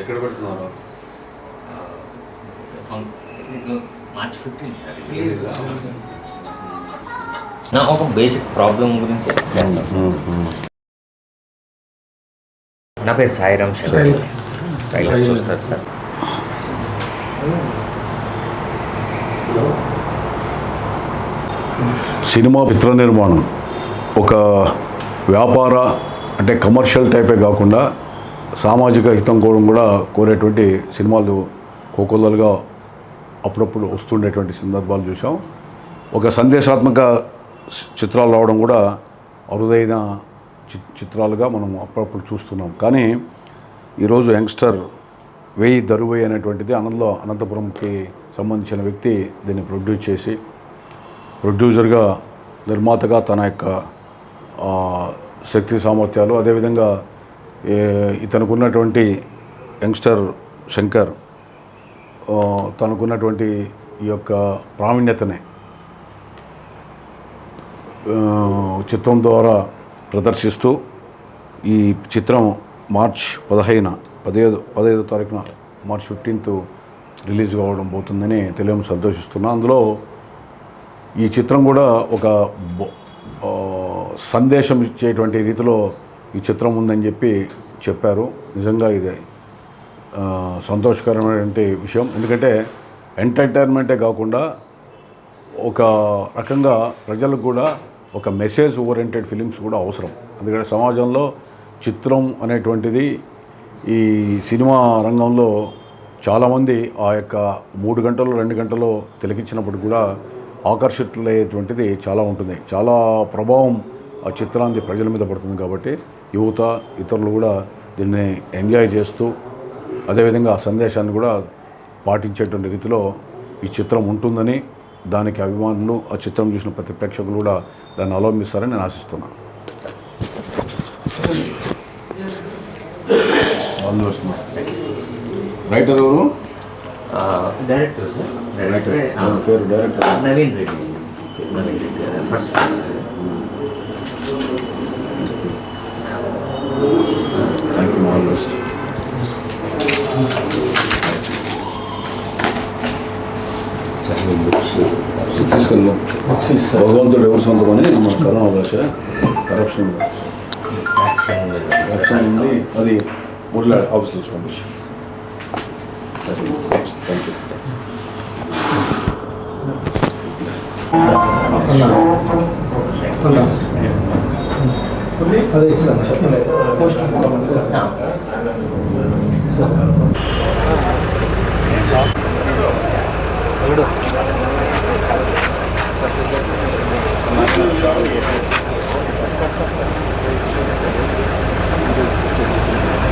ఎక్కడ పెడుతున్నారు March fifteen నా ఒక బేసిక్ ప్రాబ్లం గురించి చేస్తాను నా పేరు సాయిరామ్ ట్రైలర్ చూస్తారు సార్. సినిమా చిత్ర నిర్మాణం. ఒక వ్యాపార అంటే కమర్షియల్ టైపే కాకుండా సామాజిక హితం కూడా కూడా కోరేటువంటి సినిమాలు కోకొల్లలుగా అప్పుడప్పుడు వస్తుండేటువంటి సందర్భాలు చూసాం ఒక సందేశాత్మక చిత్రాలు రావడం కూడా అరుదైన చి- చిత్రాలుగా మనం అప్పుడప్పుడు చూస్తున్నాం. కానీ ఈరోజు యంగ్స్టర్ వేయి దరువై అనేటువంటిది అనంతలో అనంతపురంకి సంబంధించిన వ్యక్తి దీన్ని ప్రొడ్యూస్ చేసి ప్రొడ్యూసర్గా నిర్మాతగా తన యొక్క శక్తి సామర్థ్యాలు అదేవిధంగా ఇతనుకున్నటువంటి యంగ్స్టర్ శంకర్ తనకున్నటువంటి ఈ యొక్క ప్రావీణ్యతని చిత్రం ద్వారా ప్రదర్శిస్తూ ఈ చిత్రం మార్చ్ పదహైన పదిహేదు పదహైదో తారీఖున మార్చ్ ఫిఫ్టీన్త్ రిలీజ్ కావడం పోతుందని తెలియడం సంతోషిస్తున్నా. అందులో ఈ చిత్రం కూడా ఒక సందేశం ఇచ్చేటువంటి రీతిలో ఈ చిత్రం ఉందని చెప్పి చెప్పారు. నిజంగా ఇది సంతోషకరమైనటువంటి విషయం. ఎందుకంటే ఎంటర్టైన్మెంటే కాకుండా ఒక రకంగా ప్రజలకు కూడా ఒక మెసేజ్ ఓరియంటెడ్ ఫిలిమ్స్ కూడా అవసరం. ఎందుకంటే సమాజంలో చిత్రం అనేటువంటిది ఈ సినిమా రంగంలో చాలామంది ఆ యొక్క మూడు గంటలు రెండు గంటలు తిలకించినప్పుడు కూడా ఆకర్షితులయ్యేటువంటిది చాలా ఉంటుంది. చాలా ప్రభావం ఆ చిత్రాన్ని ప్రజల మీద పడుతుంది కాబట్టి యువత ఇతరులు కూడా దీన్ని ఎంజాయ్ చేస్తూ అదేవిధంగా ఆ సందేశాన్ని కూడా పాటించేటువంటి రీతిలో ఈ చిత్రం ఉంటుందని దానికి అభిమానులు ఆ చిత్రం చూసిన ప్రతి ప్రేక్షకులు కూడా దాన్ని అవలంబిస్తారని నేను ఆశిస్తున్నాను. రైటర్ ఎవరు? డైరెక్టర్ సార్ డైరెక్టర్ ఎవరి పేరు డైరెక్టర్ నవీన్ రెడ్డి. నవీన్ రెడ్డి గారు first thank you all best తీసుకెళ్ళాం భగవంతుడు ఎవరు సొంతమని మన కరోనా భాష కరప్షన్ కరప్షన్ అది ఊర్లో ఆఫీస్లో పంపించాం సరే థ్యాంక్ యూ అదే ఇస్తాను చెప్పలేదు పోస్ట్ ఆ.